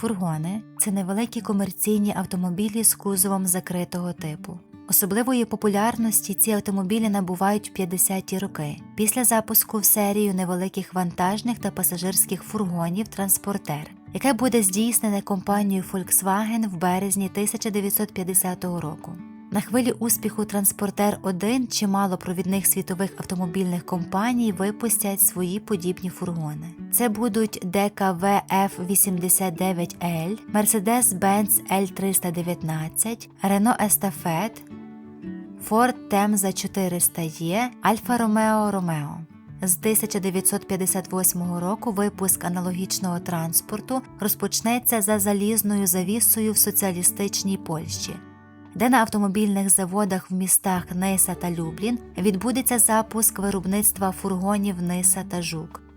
Фургони це невеликі комерційні автомобілі з кузовом закритого типу. Особливої популярності ці автомобілі набувають в 50-ті роки після запуску в серію невеликих вантажних та пасажирських фургонів Транспортер, яке буде здійснене компанією Volkswagen в березні 1950 року. На хвилі успіху Транспортер 1 чимало провідних світових автомобільних компаній випустять свої подібні фургони. Це будуть DKV F89L, Mercedes-Benz L319, Renault Estafette, Ford Temza 400E, Alfa Romeo Romeo. З 1958 року випуск аналогічного транспорту розпочнеться за залізною завісою в соціалістичній Польщі, де на автомобільних заводах в містах Ниса та Люблін відбудеться запуск виробництва фургонів Ниса та Жук.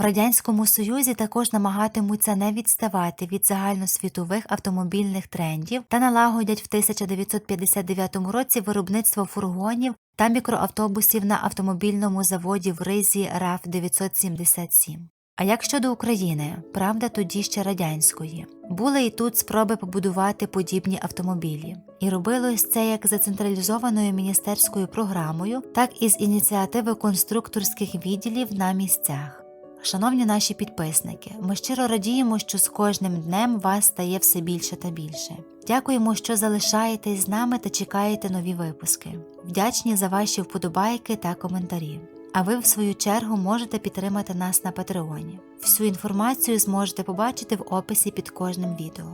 В Радянському Союзі також намагатимуться не відставати від загальносвітових автомобільних трендів та налагодять в 1959 році виробництво фургонів та мікроавтобусів на автомобільному заводі в Ризі РАФ 977. А як щодо України, правда тоді ще радянської, були і тут спроби побудувати подібні автомобілі, і робилось це як за централізованою міністерською програмою, так і з ініціативи конструкторських відділів на місцях. Шановні наші підписники, ми щиро радіємо, що з кожним днем вас стає все більше та більше. Дякуємо, що залишаєтесь з нами та чекаєте нові випуски. Вдячні за ваші вподобайки та коментарі. А ви, в свою чергу, можете підтримати нас на Патреоні. Всю інформацію зможете побачити в описі під кожним відео.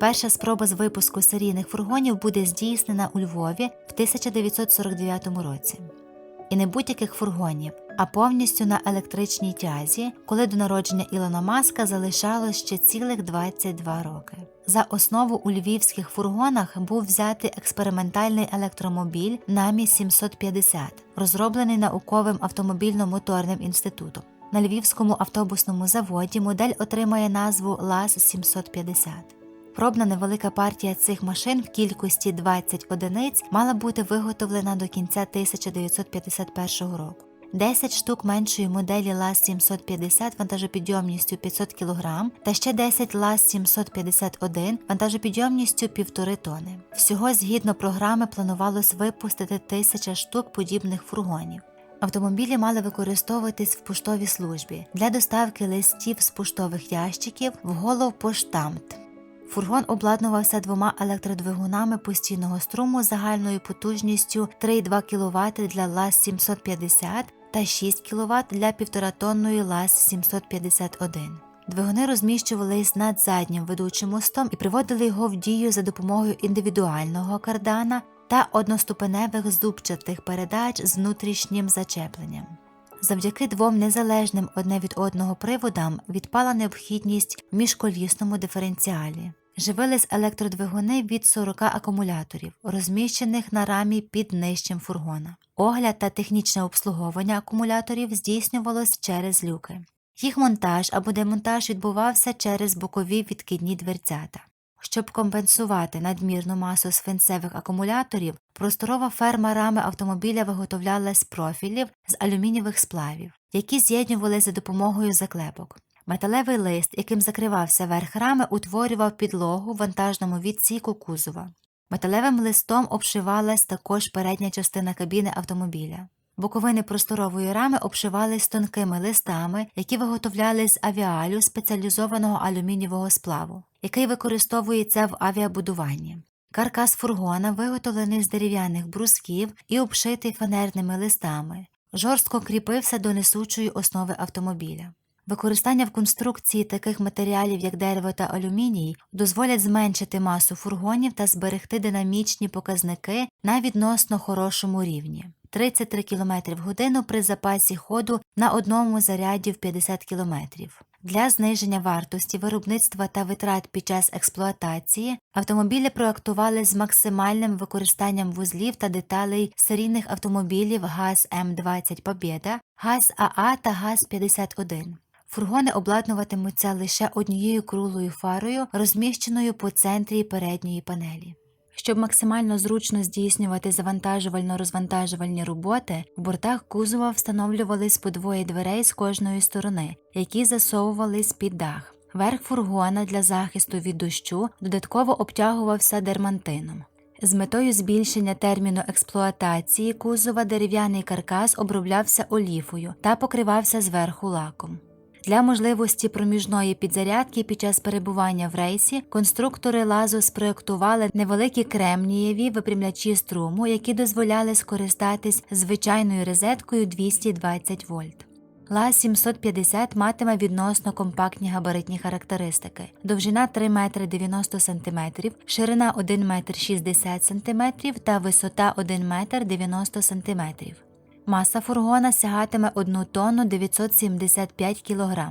Перша спроба з випуску серійних фургонів буде здійснена у Львові в 1949 році. І не будь-яких фургонів, а повністю на електричній тязі, коли до народження Ілона Маска залишалось ще цілих 22 роки. За основу у львівських фургонах був взятий експериментальний електромобіль NAMI 750, розроблений науковим автомобільно-моторним інститутом. На львівському автобусному заводі модель отримає назву ЛАЗ 750. Пробна невелика партія цих машин в кількості 20 одиниць мала бути виготовлена до кінця 1951 року. 10 штук меншої моделі ЛАЗ 750 вантажопідйомністю 500 кг та ще 10 ЛАЗ 751 вантажопідйомністю 1,5 тонни. Всього згідно програми планувалось випустити 1000 штук подібних фургонів. Автомобілі мали використовуватись в поштовій службі для доставки листів з поштових ящиків в головпоштамт. Фургон обладнувався двома електродвигунами постійного струму загальною потужністю 3,2 кВт для ЛАЗ 750 та 6 кВт для 1,5-тонної ЛАЗ 751. Двигуни розміщувались над заднім ведучим мостом і приводили його в дію за допомогою індивідуального кардана та одноступеневих зубчатих передач з внутрішнім зачепленням. Завдяки двом незалежним одне від одного приводам відпала необхідність в міжколісному диференціалі. Живились електродвигуни від 40 акумуляторів, розміщених на рамі під нижчим фургона. Огляд та технічне обслуговування акумуляторів здійснювалось через люки. Їх монтаж або демонтаж відбувався через бокові відкидні дверцята. Щоб компенсувати надмірну масу свинцевих акумуляторів, просторова ферма рами автомобіля виготовляла з профілів з алюмінієвих сплавів, які з'єднували за допомогою заклепок. Металевий лист, яким закривався верх рами, утворював підлогу в вантажному відсіку кузова. Металевим листом обшивалась також передня частина кабіни автомобіля. Боковини просторової рами обшивались тонкими листами, які виготовляли з авіалю спеціалізованого алюмінієвого сплаву, який використовується в авіабудуванні. Каркас фургона виготовлений з дерев'яних брусків і обшитий фанерними листами, жорстко кріпився до несучої основи автомобіля. Використання в конструкції таких матеріалів, як дерево та алюміній, дозволять зменшити масу фургонів та зберегти динамічні показники на відносно хорошому рівні. 33 км в годину при запасі ходу на одному заряді в 50 км. Для зниження вартості виробництва та витрат під час експлуатації автомобілі проектували з максимальним використанням вузлів та деталей серійних автомобілів ГАЗ М20 Побєда, ГАЗ АА та ГАЗ 51. Фургони обладнуватимуться лише однією круглою фарою, розміщеною по центрі передньої панелі. Щоб максимально зручно здійснювати завантажувально-розвантажувальні роботи, в бортах кузова встановлювались по двоє дверей з кожної сторони, які засовувались під дах. Верх фургона для захисту від дощу додатково обтягувався дермантином. З метою збільшення терміну експлуатації кузова дерев'яний каркас оброблявся оліфою та покривався зверху лаком. Для можливості проміжної підзарядки під час перебування в рейсі конструктори лазу спроєктували невеликі кремнієві випрямлячі струму, які дозволяли скористатись звичайною розеткою 220 вольт. ЛАЗ 750 матиме відносно компактні габаритні характеристики. Довжина 3 метри 90 см, ширина 1 метр 60 см та висота 1 метр 90 см. Маса фургона сягатиме 1 тонну 975 кг.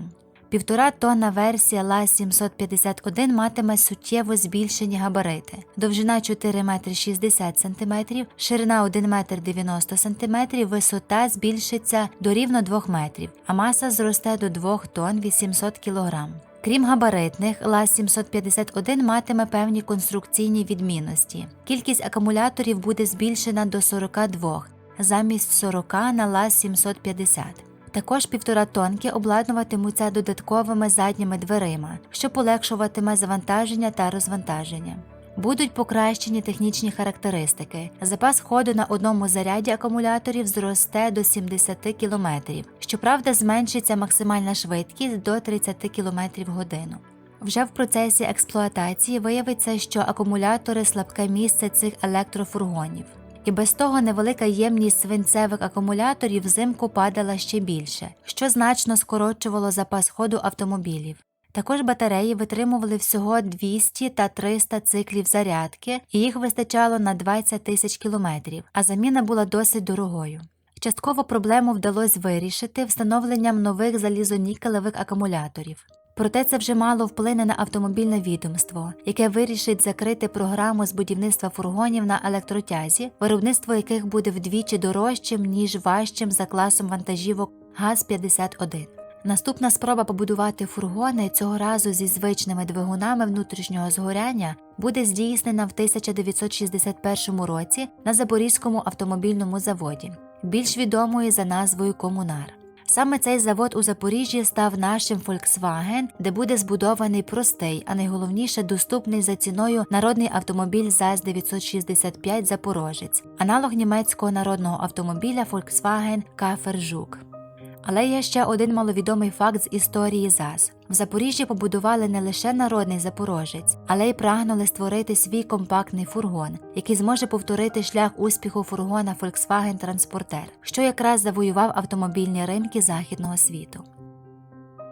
Півтора тонна версія ЛАЗ 751 матиме суттєво збільшені габарити. Довжина 4 метри 60 см, ширина 1 метр 90 см, висота збільшиться до рівно 2 метрів, а маса зросте до 2 тонн 800 кг. Крім габаритних, ЛАЗ 751 матиме певні конструкційні відмінності. Кількість акумуляторів буде збільшена до 42, замість 40 на ЛАЗ 750. Також півтора тонки обладнуватимуться додатковими задніми дверима, що полегшуватиме завантаження та розвантаження. Будуть покращені технічні характеристики. Запас ходу на одному заряді акумуляторів зросте до 70 км, щоправда, зменшиться максимальна швидкість до 30 км в годину. Вже в процесі експлуатації виявиться, що акумулятори слабке місце цих електрофургонів. І без того невелика ємність свинцевих акумуляторів взимку падала ще більше, що значно скорочувало запас ходу автомобілів. Також батареї витримували всього 200 та 300 циклів зарядки, і їх вистачало на 20 тисяч кілометрів, а заміна була досить дорогою. Частково проблему вдалося вирішити встановленням нових залізонікелевих акумуляторів. Проте це вже мало вплине на автомобільне відомство, яке вирішить закрити програму з будівництва фургонів на електротязі, виробництво яких буде вдвічі дорожчим, ніж важчим за класом вантажівок ГАЗ-51. Наступна спроба побудувати фургони цього разу зі звичними двигунами внутрішнього згоряння буде здійснена в 1961 році на Запорізькому автомобільному заводі, більш відомої за назвою Комунар. Саме цей завод у Запоріжжі став нашим Volkswagen, де буде збудований простий, а найголовніше доступний за ціною народний автомобіль ЗАЗ-965 Запорожець, аналог німецького народного автомобіля Volkswagen Кафер. Але є ще один маловідомий факт з історії ЗАЗ. В Запоріжжі побудували не лише народний запорожець, але й прагнули створити свій компактний фургон, який зможе повторити шлях успіху фургона Volkswagen Transporter, що якраз завоював автомобільні ринки західного світу.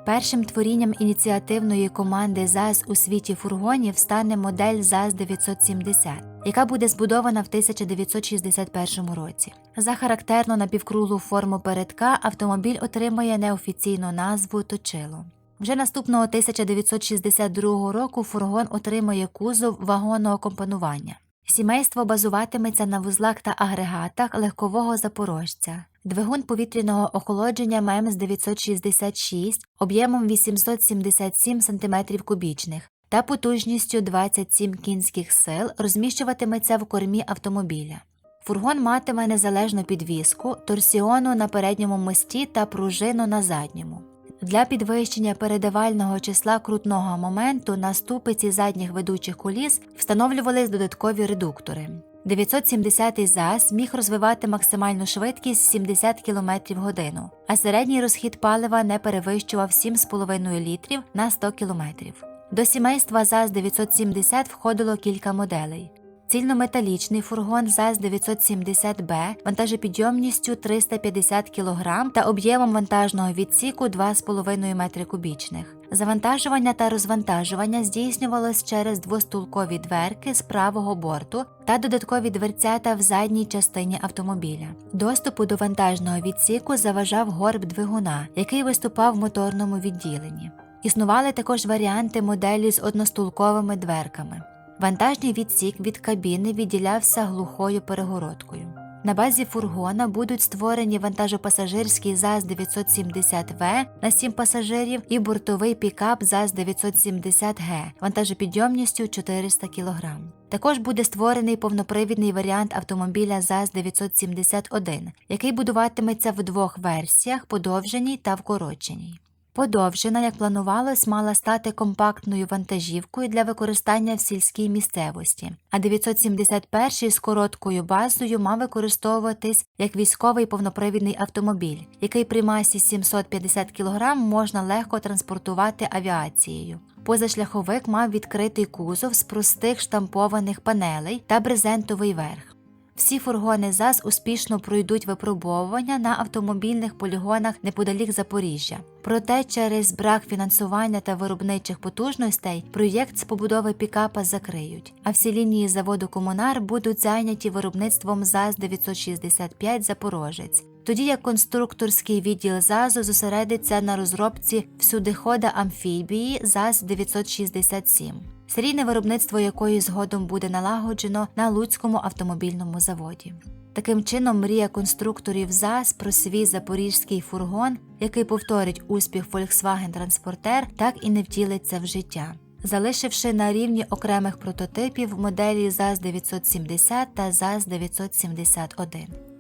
Першим творінням ініціативної команди ЗАЗ у світі фургонів стане модель ЗАЗ 970, яка буде збудована в 1961 році. За характерну напівкруглу форму передка автомобіль отримує неофіційну назву Точило. Вже наступного 1962 року фургон отримує кузов вагонного компонування. Сімейство базуватиметься на вузлах та агрегатах легкового запорожця. Двигун повітряного охолодження ММС 966 об'ємом 877 см кубічних та потужністю 27 кінських сил розміщуватиметься в кормі автомобіля. Фургон матиме незалежну підвіску, торсіону на передньому мості та пружину на задньому. Для підвищення передавального числа крутного моменту на ступиці задніх ведучих коліс встановлювались додаткові редуктори. 970-й ЗАЗ міг розвивати максимальну швидкість 70 км в годину, а середній розхід палива не перевищував 7,5 літрів на 100 км. До сімейства ЗАЗ 970 входило кілька моделей. Цільнометалічний фургон ЗАЗ 970Б вантажопідйомністю 350 кг та об'ємом вантажного відсіку 2,5 метри кубічних. Завантажування та розвантажування здійснювалось через двостулкові дверки з правого борту та додаткові дверцята в задній частині автомобіля. Доступу до вантажного відсіку заважав горб двигуна, який виступав в моторному відділенні. Існували також варіанти моделі з одностулковими дверками. Вантажний відсік від кабіни відділявся глухою перегородкою. На базі фургона будуть створені вантажопасажирський ЗАЗ-970В на 7 пасажирів і бортовий пікап ЗАЗ-970Г вантажопідйомністю 400 кг. Також буде створений повнопривідний варіант автомобіля ЗАЗ-971, який будуватиметься в двох версіях подовженій та вкороченій. Подовжена, як планувалось, мала стати компактною вантажівкою для використання в сільській місцевості, а 971-й з короткою базою мав використовуватись як військовий повнопривідний автомобіль, який при масі 750 кг можна легко транспортувати авіацією. Позашляховик мав відкритий кузов з простих штампованих панелей та брезентовий верх. Всі фургони ЗАЗ успішно пройдуть випробовування на автомобільних полігонах неподалік Запоріжжя. Проте через брак фінансування та виробничих потужностей проєкт з побудови пікапа закриють, а всі лінії заводу Комунар будуть зайняті виробництвом ЗАЗ 965 Запорожець. Тоді як конструкторський відділ ЗАЗу зосередиться на розробці всюдихода амфібії ЗАЗ 967 серійне виробництво якої згодом буде налагоджено на Луцькому автомобільному заводі. Таким чином, мрія конструкторів ЗАЗ про свій запорізький фургон, який повторить успіх Volkswagen Transporter, так і не втілиться в життя, залишивши на рівні окремих прототипів моделі ЗАЗ 970 та ЗАЗ 971.